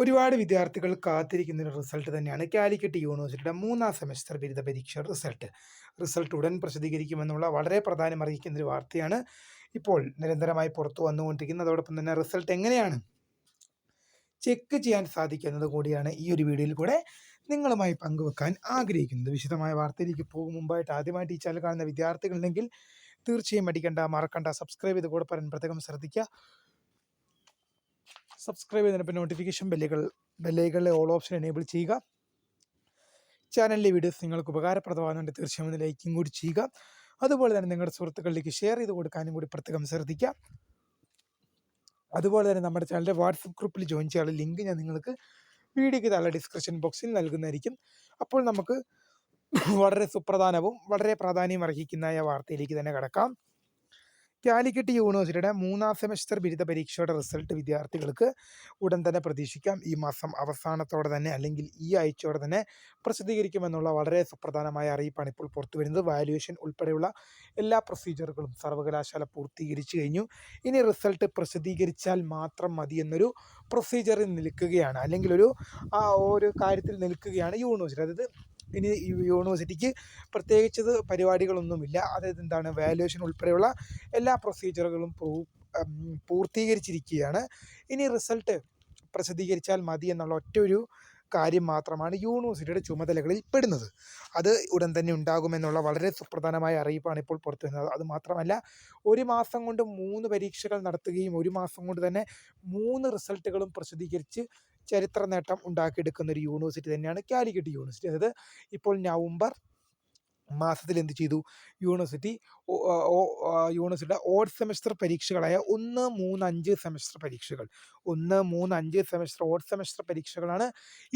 ഒരുപാട് വിദ്യാർത്ഥികൾ കാത്തിരിക്കുന്ന ഒരു റിസൾട്ട് തന്നെയാണ് കാലിക്കറ്റ് യൂണിവേഴ്സിറ്റിയുടെ മൂന്നാം സെമസ്റ്റർ ബിരുദ പരീക്ഷ റിസൾട്ട് റിസൾട്ട് ഉടൻ പ്രസിദ്ധീകരിക്കുമെന്നുള്ള വളരെ പ്രാധാന്യം അറിയിക്കുന്ന ഒരു വാർത്തയാണ് ഇപ്പോൾ നിരന്തരമായി പുറത്തു വന്നുകൊണ്ടിരിക്കുന്നത്. അതോടൊപ്പം തന്നെ റിസൾട്ട് എങ്ങനെയാണ്? ചെക്ക് ചെയ്യാൻ സാധിക്കുന്നത് കൂടിയാണ് ഈ ഒരു വീഡിയോയിൽ കൂടെ നിങ്ങളുമായി പങ്കുവെക്കാൻ ആഗ്രഹിക്കുന്നത്. വിശദമായ വാർത്തയിലേക്ക് പോകും മുമ്പായിട്ട് ആദ്യമായിട്ട് ഈ ചാനൽ കാണുന്ന വിദ്യാർത്ഥികളുണ്ടെങ്കിൽ തീർച്ചയായും അടിക്കേണ്ട മറക്കണ്ട സബ്സ്ക്രൈബ് ചെയ്ത് കൂടെ പറയാൻ പ്രത്യേകം ശ്രദ്ധിക്കുക. സബ്സ്ക്രൈബ് ചെയ്തതിനൊപ്പം നോട്ടിഫിക്കേഷൻ ബെല്ലുകൾ ബെല്ലുകളിലെ ഓൾ ഓപ്ഷൻ എനേബിൾ ചെയ്യുക. ചാനലിലെ വീഡിയോസ് നിങ്ങൾക്ക് ഉപകാരപ്രദമാകുന്നുണ്ട്. തീർച്ചയായും ഒന്ന് ലൈക്കും കൂടി ചെയ്യുക. അതുപോലെ തന്നെ നിങ്ങളുടെ സുഹൃത്തുക്കളിലേക്ക് ഷെയർ ചെയ്ത് കൊടുക്കാനും കൂടി പ്രത്യേകം ശ്രദ്ധിക്കുക. അതുപോലെ തന്നെ നമ്മുടെ ചാനലിന്റെ വാട്സപ്പ് ഗ്രൂപ്പിൽ ജോയിൻ ചെയ്യാനുള്ള ലിങ്ക് ഞാൻ നിങ്ങൾക്ക് വീഡിയോയ്ക്ക് താഴെ ഡിസ്ക്രിപ്ഷൻ ബോക്സിൽ നൽകുന്നതായിരിക്കും. അപ്പോൾ നമുക്ക് വളരെ സുപ്രധാനവും വളരെ പ്രാധാന്യം അർഹിക്കുന്നതായ വാർത്തയിലേക്ക് തന്നെ കടക്കാം. കാലിക്കറ്റ് യൂണിവേഴ്സിറ്റിയുടെ മൂന്നാം സെമസ്റ്റർ ബിരുദ പരീക്ഷയുടെ റിസൾട്ട് വിദ്യാർത്ഥികൾക്ക് ഉടൻ തന്നെ പ്രതീക്ഷിക്കാം. ഈ മാസം അവസാനത്തോടെ തന്നെ അല്ലെങ്കിൽ ഈ ആഴ്ചയോടെ തന്നെ പ്രസിദ്ധീകരിക്കുമെന്നുള്ള വളരെ സുപ്രധാനമായ അറിയിപ്പാണ് ഇപ്പോൾ പുറത്തു വരുന്നത് വാല്യുവേഷൻ ഉൾപ്പെടെയുള്ള എല്ലാ പ്രൊസീജിയറുകളും സർവകലാശാല പൂർത്തീകരിച്ചു കഴിഞ്ഞു. ഇനി റിസൾട്ട് പ്രസിദ്ധീകരിച്ചാൽ മാത്രം മതി എന്നൊരു പ്രൊസീജിയറിൽ നിൽക്കുകയാണ്. അല്ലെങ്കിൽ ഒരു ആ ഒരു കാര്യത്തിൽ നിൽക്കുകയാണ് യൂണിവേഴ്സിറ്റി. അതായത് ഇനി യൂണിവേഴ്സിറ്റിക്ക് പ്രത്യേകിച്ചത് പരിപാടികളൊന്നുമില്ല. അതായത് എന്താണ് വാല്യുവേഷൻ ഉൾപ്പെടെയുള്ള എല്ലാ പ്രൊസീജിയറുകളും പൂർത്തീകരിച്ചിരിക്കുകയാണ്. ഇനി റിസൾട്ട് പ്രസിദ്ധീകരിച്ചാൽ മതി എന്നുള്ള ഒറ്റ ഒരു കാര്യം മാത്രമാണ് യൂണിവേഴ്സിറ്റിയുടെ ചുമതലകളിൽ പെടുന്നത്. അത് ഉടൻ തന്നെ ഉണ്ടാകുമെന്നുള്ള വളരെ സുപ്രധാനമായ അറിയിപ്പാണ് ഇപ്പോൾ പുറത്തു വരുന്നത്. അത് മാത്രമല്ല ഒരു മാസം കൊണ്ട് മൂന്ന് പരീക്ഷകൾ നടത്തുകയും ഒരു മാസം കൊണ്ട് തന്നെ മൂന്ന് റിസൾട്ടുകളും പ്രസിദ്ധീകരിച്ച് ചരിത്ര നേട്ടം ഉണ്ടാക്കിയെടുക്കുന്ന ഒരു യൂണിവേഴ്സിറ്റി തന്നെയാണ് കാലിക്കറ്റ് യൂണിവേഴ്സിറ്റി. അതായത് ഇപ്പോൾ നവംബർ മാസത്തിൽ എന്ത് ചെയ്തു? യൂണിവേഴ്സിറ്റി യൂണിവേഴ്സിറ്റിയുടെ ഓഡ് സെമസ്റ്റർ പരീക്ഷകളായ ഒന്ന് മൂന്ന് അഞ്ച് സെമസ്റ്റർ പരീക്ഷകൾ. ഒന്ന് മൂന്ന് അഞ്ച് സെമസ്റ്റർ ഓഡ് സെമസ്റ്റർ പരീക്ഷകളാണ്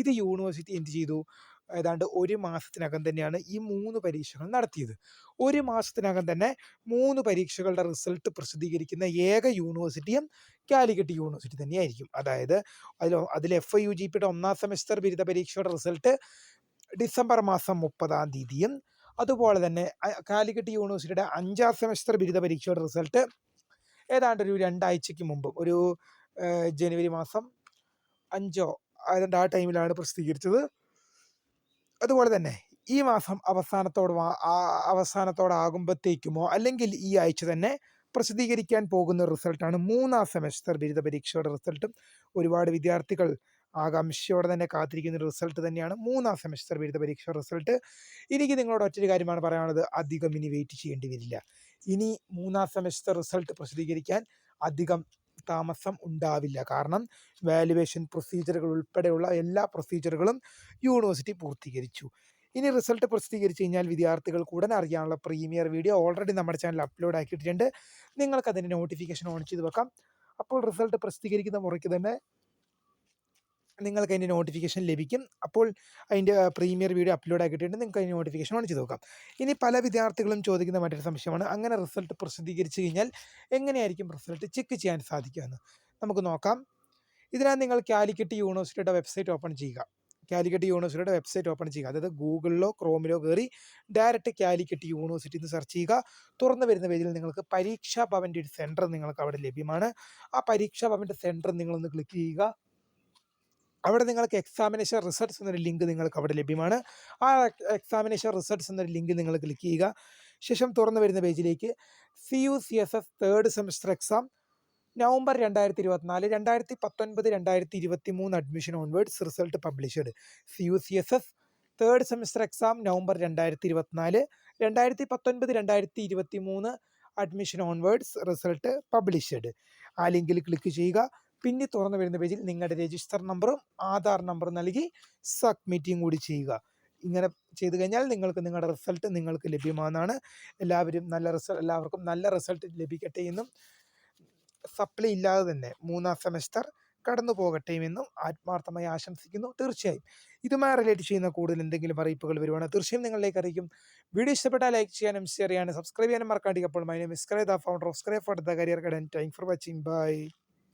ഇത് യൂണിവേഴ്സിറ്റി എന്ത് ചെയ്തു? ഏതാണ്ട് ഒരു മാസത്തിനകം തന്നെയാണ് ഈ മൂന്ന് പരീക്ഷകൾ നടത്തിയത്. ഒരു മാസത്തിനകം തന്നെ മൂന്ന് പരീക്ഷകളുടെ റിസൾട്ട് പ്രസിദ്ധീകരിക്കുന്ന ഏക യൂണിവേഴ്സിറ്റിയും കാലിക്കറ്റ് യൂണിവേഴ്സിറ്റി തന്നെയായിരിക്കും. അതായത് അതിൽ അതിൽ എഫ് ഐ യു ജി പിയുടെ ഒന്നാം സെമസ്റ്റർ ബിരുദ പരീക്ഷയുടെ റിസൾട്ട് ഡിസംബർ മാസം മുപ്പതാം തീയതിയും അതുപോലെ തന്നെ കാലിക്കറ്റ് യൂണിവേഴ്സിറ്റിയുടെ അഞ്ചാം സെമസ്റ്റർ ബിരുദ പരീക്ഷയുടെ റിസൾട്ട് ഏതാണ്ട് ഒരു രണ്ടാഴ്ചയ്ക്ക് മുമ്പ് ഒരു ജനുവരി മാസം അഞ്ചോ ഏതാണ്ട് ആ ടൈമിലാണ് പ്രസിദ്ധീകരിച്ചത്. അതുപോലെ തന്നെ ഈ മാസം അവസാനത്തോട് അവസാനത്തോടാകുമ്പോഴത്തേക്കുമോ അല്ലെങ്കിൽ ഈ ആഴ്ച തന്നെ പ്രസിദ്ധീകരിക്കാൻ പോകുന്ന റിസൾട്ടാണ് മൂന്നാം സെമസ്റ്റർ ബിരുദ പരീക്ഷയുടെ റിസൾട്ടും. ഒരുപാട് വിദ്യാർത്ഥികൾ ആകാംക്ഷയോടെ തന്നെ കാത്തിരിക്കുന്ന റിസൾട്ട് തന്നെയാണ് മൂന്നാം സെമസ്റ്റർ ബിരുദ പരീക്ഷ റിസൾട്ട്. എനിക്ക് നിങ്ങളോട് ഒറ്റൊരു കാര്യമാണ് പറയാനുള്ളത്. അധികം ഇനി വെയിറ്റ് ചെയ്യേണ്ടി വരില്ല. ഇനി മൂന്നാം സെമസ്റ്റർ റിസൾട്ട് പ്രസിദ്ധീകരിക്കാൻ അധികം താമസം ഉണ്ടാവില്ല. കാരണം വാലുവേഷൻ പ്രൊസീജിയറുകൾ ഉൾപ്പെടെയുള്ള എല്ലാ പ്രൊസീജിയറുകളും യൂണിവേഴ്സിറ്റി പൂർത്തീകരിച്ചു. ഇനി റിസൾട്ട് പ്രസിദ്ധീകരിച്ച് കഴിഞ്ഞാൽ വിദ്യാർത്ഥികൾക്ക് ഉടൻ അറിയാനുള്ള പ്രീമിയർ വീഡിയോ ഓൾറെഡി നമ്മുടെ ചാനൽ അപ്ലോഡ് ആക്കിയിട്ടുണ്ട്. നിങ്ങൾക്ക് അതിന്റെ നോട്ടിഫിക്കേഷൻ ഓൺ ചെയ്ത് വെക്കാം. അപ്പോൾ റിസൾട്ട് പ്രസിദ്ധീകരിക്കുന്ന മുറയ്ക്ക് തന്നെ നിങ്ങൾക്ക് അതിന്റെ നോട്ടിഫിക്കേഷൻ ലഭിക്കും. അപ്പോൾ അതിന്റെ പ്രീമിയർ വീഡിയോ അപ്ലോഡ് ആക്കിയിട്ടുണ്ട്. നിങ്ങൾക്ക് അതിന്റെ നോട്ടിഫിക്കേഷൻ ഓൺ ചെയ്ത് നോക്കാം. ഇനി പല വിദ്യാർത്ഥികളും ചോദിക്കുന്ന മറ്റൊരു സംശയമാണ്. അങ്ങനെ റിസൾട്ട് പ്രസിദ്ധീകരിച്ചു കഴിഞ്ഞാൽ എങ്ങനെയായിരിക്കും റിസൾട്ട് ചെക്ക് ചെയ്യാൻ സാധിക്കുമെന്ന് നമുക്ക് നോക്കാം. ഇതിനായി നിങ്ങൾ കാലിക്കറ്റ് യൂണിവേഴ്സിറ്റിയുടെ വെബ്സൈറ്റ് ഓപ്പൺ ചെയ്യുക. കാലിക്കറ്റ് യൂണിവേഴ്സിറ്റിയുടെ വെബ്സൈറ്റ് ഓപ്പൺ ചെയ്യുക. അതായത് ഗൂഗിളിലോ ക്രോമിലോ കയറി ഡയറക്റ്റ് കാലിക്കറ്റ് യൂണിവേഴ്സിറ്റി എന്ന് സെർച്ച് ചെയ്യുക. തുറന്നു വരുന്ന പേജിൽ നിങ്ങൾക്ക് പരീക്ഷാ ഭവന്റെ ഒരു സെന്റർ നിങ്ങൾക്ക് അവിടെ ലഭ്യമാണ്. ആ പരീക്ഷാ ഭവന്റെ സെന്റർ നിങ്ങളൊന്ന് ക്ലിക്ക് ചെയ്യുക. അവിടെ നിങ്ങൾക്ക് എക്സാമിനേഷൻ റിസൾട്ട്സ് എന്നൊരു ലിങ്ക് നിങ്ങൾക്ക് അവിടെ ലഭ്യമാണ്. ആ എക്സാമിനേഷൻ റിസൾട്ട്സ് എന്നൊരു ലിങ്ക് നിങ്ങൾ ക്ലിക്ക് ചെയ്യുക. ശേഷം തുറന്നു വരുന്ന പേജിലേക്ക് C U C S S third semester exam November രണ്ടായിരത്തി ഇരുപത്തിനാല് രണ്ടായിരത്തി പത്തൊൻപത് രണ്ടായിരത്തി ഇരുപത്തി മൂന്ന് admission onwards result published C U C S S third semester exam November രണ്ടായിരത്തി ഇരുപത്തിനാല് രണ്ടായിരത്തി പത്തൊൻപത് രണ്ടായിരത്തി ഇരുപത്തി മൂന്ന് അഡ്മിഷൻ ഓൺവേർഡ്സ് റിസൾട്ട് പബ്ലിഷ്ഡ് ആ ലിങ്കിൽ ക്ലിക്ക് ചെയ്യുക. പിന്നെ തുറന്നു വരുന്ന പേജിൽ നിങ്ങളുടെ രജിസ്റ്റർ നമ്പറും ആധാർ നമ്പറും നൽകി സബ്മിറ്റിംഗ് കൂടി ചെയ്യുക. ഇങ്ങനെ ചെയ്തു കഴിഞ്ഞാൽ നിങ്ങൾക്ക് നിങ്ങളുടെ റിസൾട്ട് നിങ്ങൾക്ക് ലഭ്യമാകുന്നതാണ് എല്ലാവരും നല്ല റിസൾട്ട് എല്ലാവർക്കും നല്ല റിസൾട്ട് ലഭിക്കട്ടെ എന്നും. സപ്ലൈ ഇല്ലാതെ തന്നെ മൂന്നാം സെമസ്റ്റർ കടന്നു പോകട്ടെ എന്നും ആത്മാർത്ഥമായി ആശംസിക്കുന്നു. തീർച്ചയായും ഇതുമായി റിലേറ്റ് ചെയ്യുന്ന കൂടുതൽ എന്തെങ്കിലും അറിയിപ്പുകൾ വരുവാണ് തീർച്ചയായും നിങ്ങളിലേക്ക് അറിയിക്കും. വീഡിയോ ഇഷ്ടപ്പെട്ടാൽ ലൈക്ക് ചെയ്യാനും ഷെയർ ചെയ്യാനും സബ്സ്ക്രൈബ് ചെയ്യാനും മറക്കാണ്ടിരിക്കും അപ്പോൾ മൈ നെയിം ഇസ്ക്രൈ ദ ഫൗണ്ടർ ഓഫ് സ്ക്രൈ for the career കടൻ. Thank for watching. By.